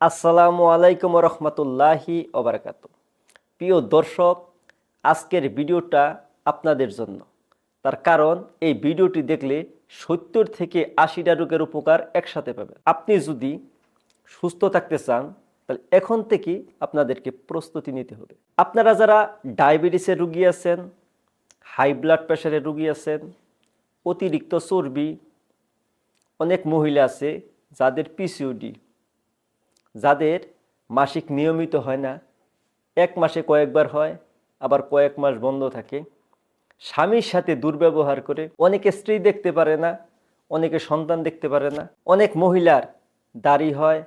আসসালামু আলাইকুম রহমতুল্লাহি ওবরাকাত প্রিয় দর্শক, আজকের ভিডিওটা আপনাদের জন্য। তার কারণ, এই ভিডিওটি দেখলে সত্তর থেকে আশিটা রোগের উপকার একসাথে পাবেন। আপনি যদি সুস্থ থাকতে চান, তাহলে এখন থেকে আপনাদেরকে প্রস্তুতি নিতে হবে। আপনারা যারা ডায়াবেটিসের রুগী আছেন, হাই ব্লাড প্রেশারের রুগী আছেন, অতিরিক্ত চর্বি, অনেক মহিলা আছে যাদের পিসিওডি যাদের মাসিক নিয়মিত হয় না, এক মাসে কয়েকবার হয়, আবার কয়েক মাস বন্ধ থাকে। স্বামীর সাথে দুর্ব্যবহার করে অনেকে স্ত্রী দেখতে পারে না, অনেকে সন্তান দেখতে পারে না। অনেক মহিলার দাড়ি হয়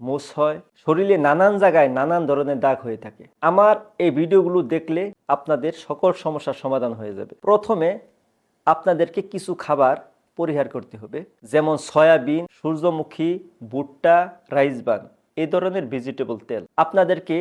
মোষ হয়, শরীরে নানান জায়গায় নানান ধরনের দাগ হয়ে থাকে। আমার এই ভিডিওগুলো দেখলে আপনাদের সকল সমস্যার সমাধান হয়ে যাবে। প্রথমে আপনাদেরকে কিছু খাবার পরিহার করতে হবে, যেমন সয়াবিন, সূর্যমুখী, ভুট্টা রাইসবান এই ধরনের ভেজিটেবল তেল। আপনাদেরকে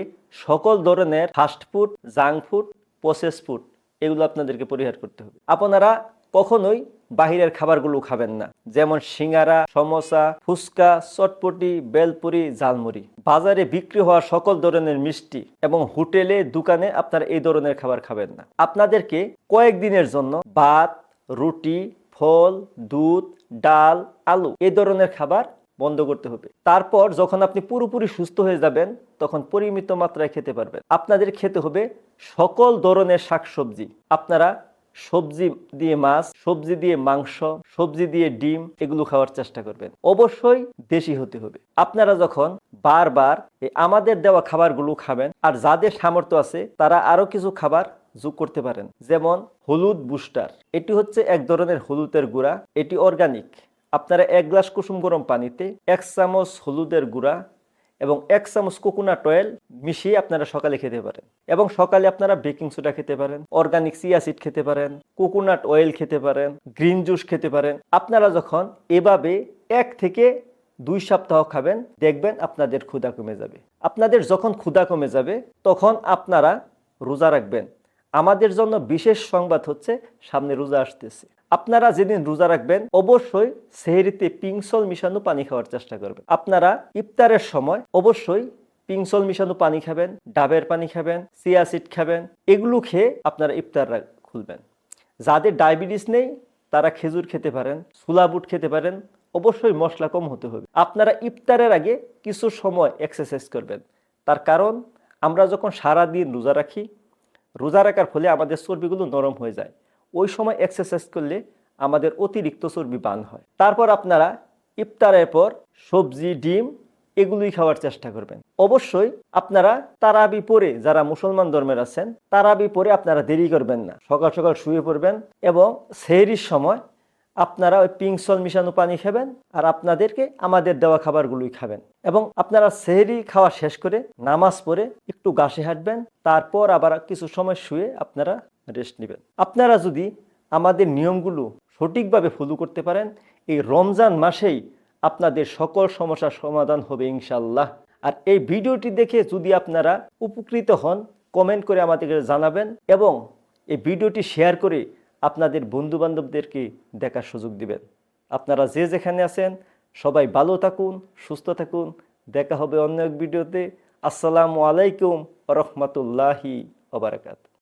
সকল ধরনের fast food junk food process food এগুলো আপনাদেরকে পরিহার করতে হবে। আপনারা কখনোই বাহিরের খাবারগুলো খাবেন না। যেমন সিঙ্গারা, সমোসা, ফুচকা, চটপটি, বেলপুরি, ঝালমুড়ি। বাজারে বিক্রি হওয়া সকল ধরনের মিষ্টি এবং হোটেলে, দোকানে আপনারা এই ধরনের খাবার খাবেন না। আপনাদেরকে কয়েকদিনের জন্য ভাত, রুটি, ফল, দুধ, ডাল, আলু এই ধরনের খাবার বন্ধ করতে হবে। তারপর যখন আপনি পুরোপুরি সুস্থ হয়ে যাবেন, তখন পরিমিত মাত্রায় খেতে পারবেন। আপনাদের খেতে হবে সকল ধরনের শাকসবজি। আপনারা সবজি দিয়ে মাছ, সবজি দিয়ে মাংস, সবজি দিয়ে ডিম এগুলো খাওয়ার চেষ্টা করবেন। অবশ্যই দেশি হতে হবে। আপনারা যখন বারবার আমাদের দেওয়া খাবারগুলো খাবেন আর যাদের সামর্থ্য আছে, তারা আরও কিছু খাবার যোগ করতে পারেন। যেমন হলুদ বুস্টার। এটি হচ্ছে এক ধরনের হলুদের গুঁড়া। এটি অর্গানিক আপনারা এক গ্লাস কুসুম গরম পানিতে এক চামচ হলুদের গুঁড়া এবং এক চামচ কোকোনাট অয়েল মিশিয়ে আপনারা সকালে খেতে পারেন। এবং সকালে আপনারা বেকিং সোডা খেতে পারেন, অর্গানিক সিয়াসিড খেতে পারেন, কোকোনাট অয়েল খেতে পারেন, গ্রিন জুস খেতে পারেন। আপনারা যখন এভাবে এক থেকে দুই সপ্তাহ খাবেন, দেখবেন আপনাদের ক্ষুধা কমে যাবে। আপনাদের যখন ক্ষুধা কমে যাবে, তখন আপনারা রোজা রাখবেন। আমাদের জন্য বিশেষ সংবাদ হচ্ছে, সামনে রোজা আসতেছে। আপনারা যেদিন রোজা রাখবেন, অবশ্যই সেহেরিতে পিংসল মিশানো পানি খাওয়ার চেষ্টা করবেন। আপনারা ইফতারের সময় অবশ্যই পিংসল মিশানো পানি খাবেন, ডাবের পানি খাবেন সিয়াসিড খাবেন, এগুলো খেয়ে আপনারা ইফতার খুলবেন। যাদের ডায়াবেটিস নেই, তারা খেজুর খেতে পারেন সুলা বুট খেতে পারেন, অবশ্যই মশলা কম হতে হবে। আপনারা ইফতারের আগে কিছু সময় এক্সারসাইজ করবেন। তার কারণ, আমরা যখন সারা দিন রোজা রাখি, রোজা রাখার ফলে আমাদের চর্বিগুলো নরম হয়ে যায়। ওই সময় এক্সারসাইজ করলে আমাদের অতিরিক্ত চর্বি পান হয়। তারপর আপনারা ইফতারের পর সবজি, ডিম এগুলোই খাওয়ার চেষ্টা করবেন। অবশ্যই আপনারা তারাবি পরে যারা মুসলমান ধর্মের আছেন, তারাবি পরে আপনারা দেরি করবেন না। সকাল সকাল শুয়ে পড়বেন এবং সেহরির সময় আপনারা ওই পিংসল মিশানো পানি খাবেন আর আপনাদেরকে আমাদের দেওয়া খাবারগুলোই খাবেন। এবং আপনারা সেহরি খাওয়া শেষ করে নামাজ পড়ে একটু গাছে হাঁটবেন, তারপর আবার কিছু সময় শুয়ে আপনারা রেস্ট নেবেন। আপনারা যদি আমাদের নিয়মগুলো সঠিকভাবে ফলো করতে পারেন, এই রমজান মাসেই আপনাদের সকল সমস্যার সমাধান হবে ইনশাল্লাহ আর এই ভিডিওটি দেখে যদি আপনারা উপকৃত হন কমেন্ট করে আমাদেরকে জানাবেন এবং এই ভিডিওটি শেয়ার করে আপনাদের বন্ধু বান্ধবদেরকে দেখার সুযোগ দিবেন। আপনারা যে যেখানে আছেন, সবাই ভালো থাকুন, সুস্থ থাকুন। দেখা হবে অন্য এক ভিডিওতে। আসসালামু আলাইকুম রহমতুল্লাহি ওবরাকাত